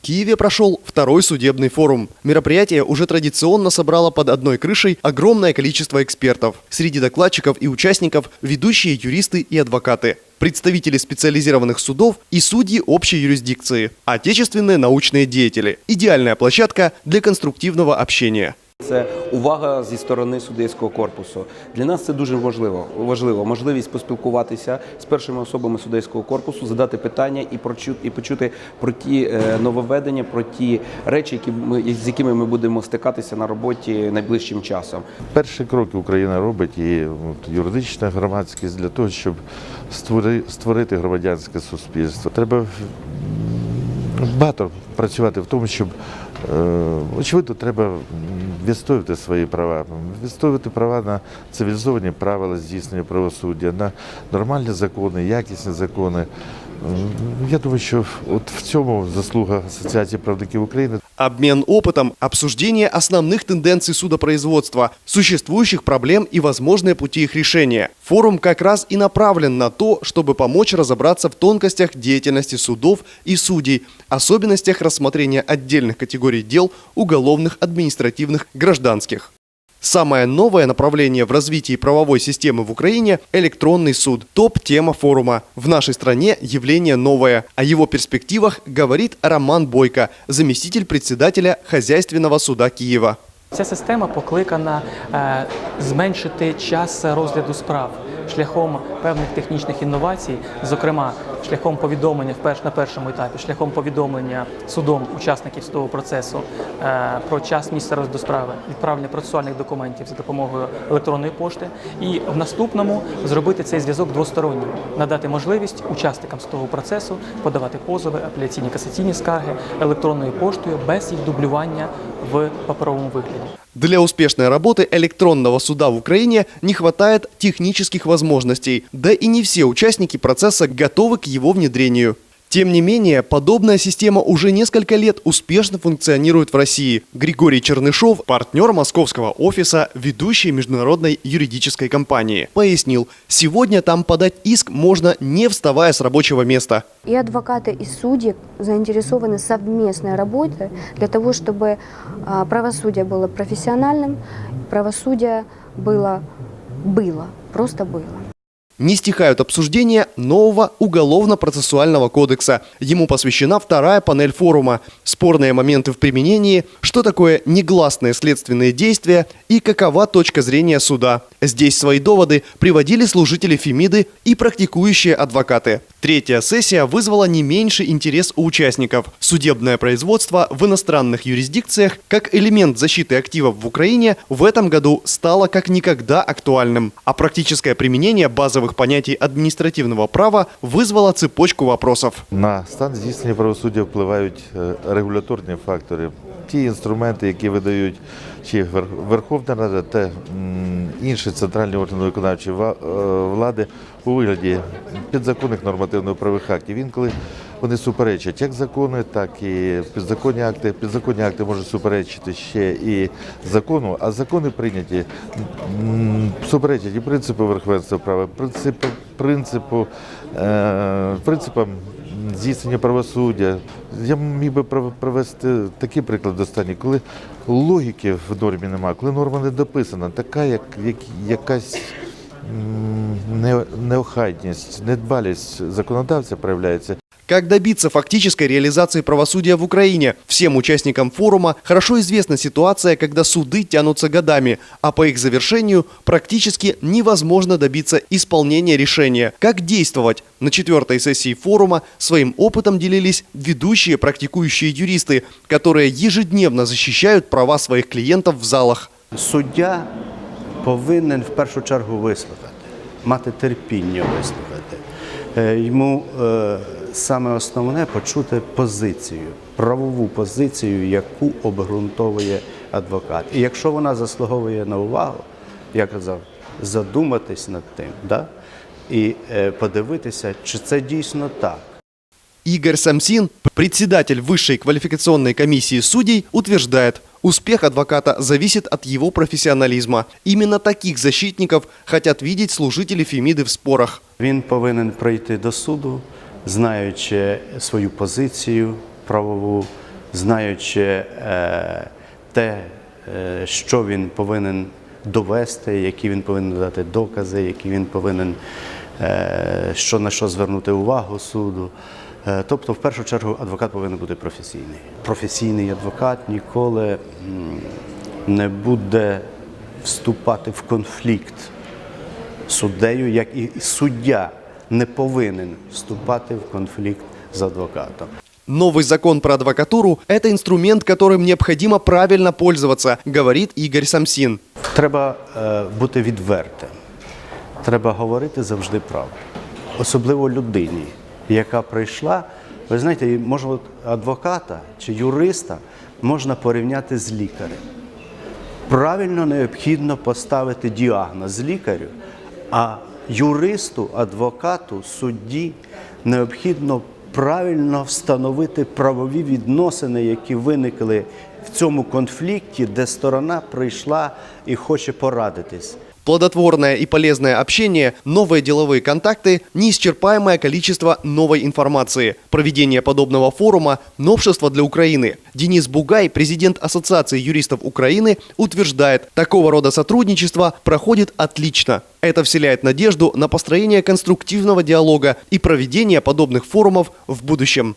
В Киеве прошел второй судебный форум. Мероприятие уже традиционно собрало под одной крышей огромное количество экспертов. Среди докладчиков и участников ведущие юристы и адвокаты, представители специализированных судов и судьи общей юрисдикции, отечественные научные деятели. Идеальная площадка для конструктивного общения. Це увага зі сторони судейського корпусу. Для нас це дуже важливо. Важливо можливість поспілкуватися з першими особами судейського корпусу, задати питання і прочу- і почути про ті е, нововведення, про ті речі, які ми з якими ми будемо стикатися на роботі найближчим часом. Перші кроки Україна робить і юридична громадськість для того, щоб створити громадянське суспільство. Треба багато працювати в тому, щоб е, очевидно, треба відстоювати свої права, відстоювати права на цивілізовані правила здійснення правосуддя, на нормальні закони, якісні закони. М, Я думаю, що от в цьому заслуга Асоціації правників України. Обмен опытом, обсуждение основных тенденций судопроизводства, существующих проблем и возможные пути их решения. Форум как раз и направлен на то, чтобы помочь разобраться в тонкостях деятельности судов и судей, особенностях рассмотрения отдельных категорий дел уголовных, административных, гражданских. Самое новое направление в развитии правовой системы в Украине – электронный суд. Топ-тема форума. В нашей стране явление новое. О его перспективах говорит Роман Бойко, заместитель председателя Хозяйственного суда Киева. Ця система покликана е, зменшити час розгляду справ шляхом певних технічних інновацій, зокрема шляхом повідомлення на першому етапі, шляхом повідомлення судом учасників судового процесу е, про час місця розгляду справи, відправлення процесуальних документів за допомогою електронної пошти, і в наступному зробити цей зв'язок двостороннім, надати можливість учасникам судового процесу подавати позови, апеляційні касаційні скарги електронною поштою без їх дублювання в паперовому вигляді. Для успешной работы электронного суда в Украине не хватает технических возможностей, да и не все участники процесса готовы к его внедрению. Тем не менее, подобная система уже несколько лет успешно функционирует в России. Григорий Чернышов, партнер московского офиса ведущей международной юридической компании, пояснил, сегодня там подать иск можно не вставая с рабочего места. И адвокаты, и судьи заинтересованы совместной работе для того, чтобы а, правосудие было профессиональным, правосудие было, было, просто было. Не стихают обсуждения нового уголовно-процессуального кодекса. Ему посвящена вторая панель форума. Спорные моменты в применении, что такое негласные следственные действия и какова точка зрения суда. Здесь свои доводы приводили служители Фемиды и практикующие адвокаты. Третья сессия вызвала не меньший интерес у участников. Судебное производство в иностранных юрисдикциях как элемент защиты активов в Украине в этом году стало как никогда актуальным, а практическое применение базовых понятий административного права вызвало цепочку вопросов. На стан здійснення правосуддя впливають е, регуляторні фактори. Ті інструменти, які видають чи Вер- Верховна Рада та м, інші центральні органи виконавчої е, влади у вигляді підзаконних нормативно-правових актів. Інколи вони суперечать як закони, так і підзаконні акти. Підзаконні акти можуть суперечити ще і закону, а закони прийняті суперечать і принципу верховенства права, принципу, принципу, е, принципам здійснення правосуддя. Я міг би привести такий приклад останній, коли логіки в нормі немає, коли норма не дописана, така, як, як якась неохайність, недбалість законодавця проявляється. Как добиться фактической реализации правосудия в Украине? Всем участникам форума хорошо известна ситуация, когда суды тянутся годами, а по их завершению практически невозможно добиться исполнения решения. Как действовать? На четвертой сессии форума своим опытом делились ведущие практикующие юристы, которые ежедневно защищают права своих клиентов в залах. Суддя повинен в першу чергу вислухати, мати терпіння вислухати. Е, Йому е, саме основне почути позицію, правову позицію, яку обґрунтовує адвокат. І якщо вона заслуговує на увагу, я казав, задуматись над тим, да? і е, подивитися, чи це дійсно так. Игорь Самсин, председатель Высшей квалификационной комиссии судей, утверждает, успех адвоката зависит от его профессионализма. Именно таких защитников хотят видеть служители Фемиды в спорах. Він повинен прийти до суду, знаючи свою позицію правову, знаючи е, те, е, що він повинен довести, які він повинен дати докази, які він повинен е, що на що звернути увагу суду. Тобто, в першу чергу, адвокат повинен бути професійний. Професійний адвокат ніколи не буде вступати в конфлікт суддею, як і суддя не повинен вступати в конфлікт з адвокатом. Новый закон про адвокатуру – это инструмент, которым необходимо правильно пользоваться, говорит Игорь Самсин. Треба е, бути відвертим. Треба говорити завжди правду. Особливо людині, яка прийшла. Ви знаєте, і може от адвоката чи юриста можна порівняти з лікарем. Правильно необхідно поставити діагноз лікарю, а юристу, адвокату, судді необхідно правильно встановити правові відносини, які виникли в цьому конфлікті, де сторона прийшла і хоче порадитись. Плодотворное и полезное общение, новые деловые контакты, неисчерпаемое количество новой информации. Проведение подобного форума – новшество для Украины. Денис Бугай, президент Ассоциации юристов Украины, утверждает, такого рода сотрудничество проходит отлично. Это вселяет надежду на построение конструктивного диалога и проведение подобных форумов в будущем.